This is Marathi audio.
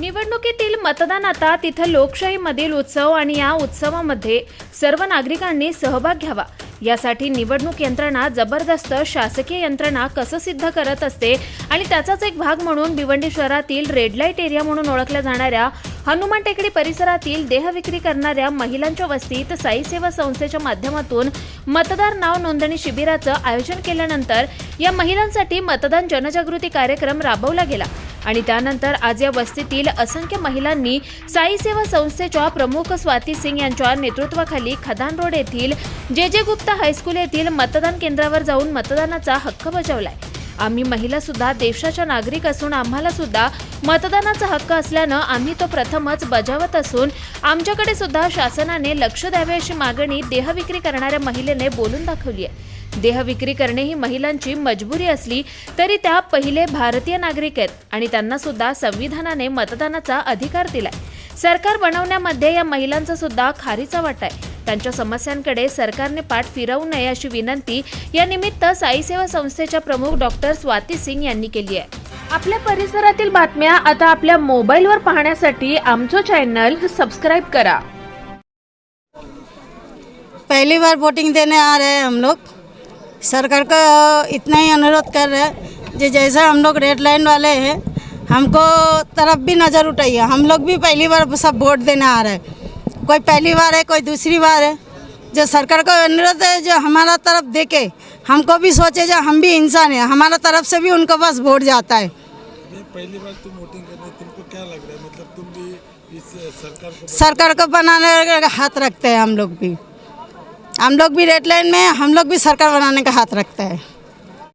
निवडणुकीतील मतदान आता तिथं लोकशाहीमधील उत्सव आणि या उत्सवामध्ये सर्व नागरिकांनी सहभाग घ्यावा. यासाठी निवडणूक यंत्रणा जबरदस्त शासकीय यंत्रणा कसं सिद्ध करत असते आणि त्याचाच एक भाग म्हणून भिवंडी शहरातील रेड लाइट एरिया म्हणून ओळखल्या जाणाऱ्या हनुमान टेकडी परिसरातील देहविक्री करणाऱ्या महिलांच्या वस्तीत साई सेवा संस्थेच्या माध्यमातून मतदार नाव नोंदणी शिबिराचं आयोजन केल्यानंतर या महिलांसाठी मतदान जनजागृती कार्यक्रम राबवला गेला. आणि त्यानंतर आज या वस्तीतील असंख्य महिलांनी साई सेवा संस्थेच्या प्रमुख स्वाती सिंग यांच्या नेतृत्वाखाली खदान रोड येथील जे जे गुप्ता हायस्कूल येथील मतदान केंद्रावर जाऊन मतदानाचा हक्क बजावलाय. आम्ही महिला सुद्धा देशाच्या नागरिक असून आम्हाला सुद्धा मतदानाचा हक्क असल्यानं आम्ही तो प्रथमच बजावत असून आमच्याकडे सुद्धा शासनाने लक्ष द्यावे अशी मागणी देहविक्री करणाऱ्या महिलेने बोलून दाखवली आहे. देहविक्री करणे ही महिलांची मजबुरी असली तरी त्या पहिले भारतीय नागरिक आहेत आणि त्यांना सुद्धा संविधानाने मतदानाचा अधिकार दिलाय. सरकार बनवण्यामध्ये या महिलांचा सुद्धा खारीचा वाटा आहे. त्यांच्या समस्यांकडे सरकारने पाठ फिरवू नये अशी विनंती या निमित्त साई सेवा संस्थेच्या प्रमुख डॉक्टर स्वाती सिंग यांनी केली आहे. आपल्या परिसरातील बातम्या आता आपल्या मोबाईलवर पाहण्यासाठी आमचं चॅनल सबस्क्राईब करा. पहली बार वोटिंग देने आ रहे हैं हम लोग। सरकार का इतना ही अनुरोध कर रहे हैं जो जैसा हम लोग रेड लाइन वाले हैं हमको तरफ भी नज़र उठाइए। हम लोग भी पहली बार सब वोट देने आ रहे हैं। कोई पहली बार है कोई दूसरी बार है। जो सरकार को अनुरोध है जो हमारा तरफ़ देखे हमको भी सोचे जो हम भी इंसान हैं हमारा तरफ़ से भी उनके पास वोट जाता है। पहली बार तुम वोटिंग कर रहे तुमको क्या लग रहा है? मतलब तुम भी इस सरकार को सरकार को बनाने का हाथ रखते हैं हम लोग भी। हम लोग भी रेड लाइन में हम लोग भी सरकार बनाने का हाथ रखते हैं।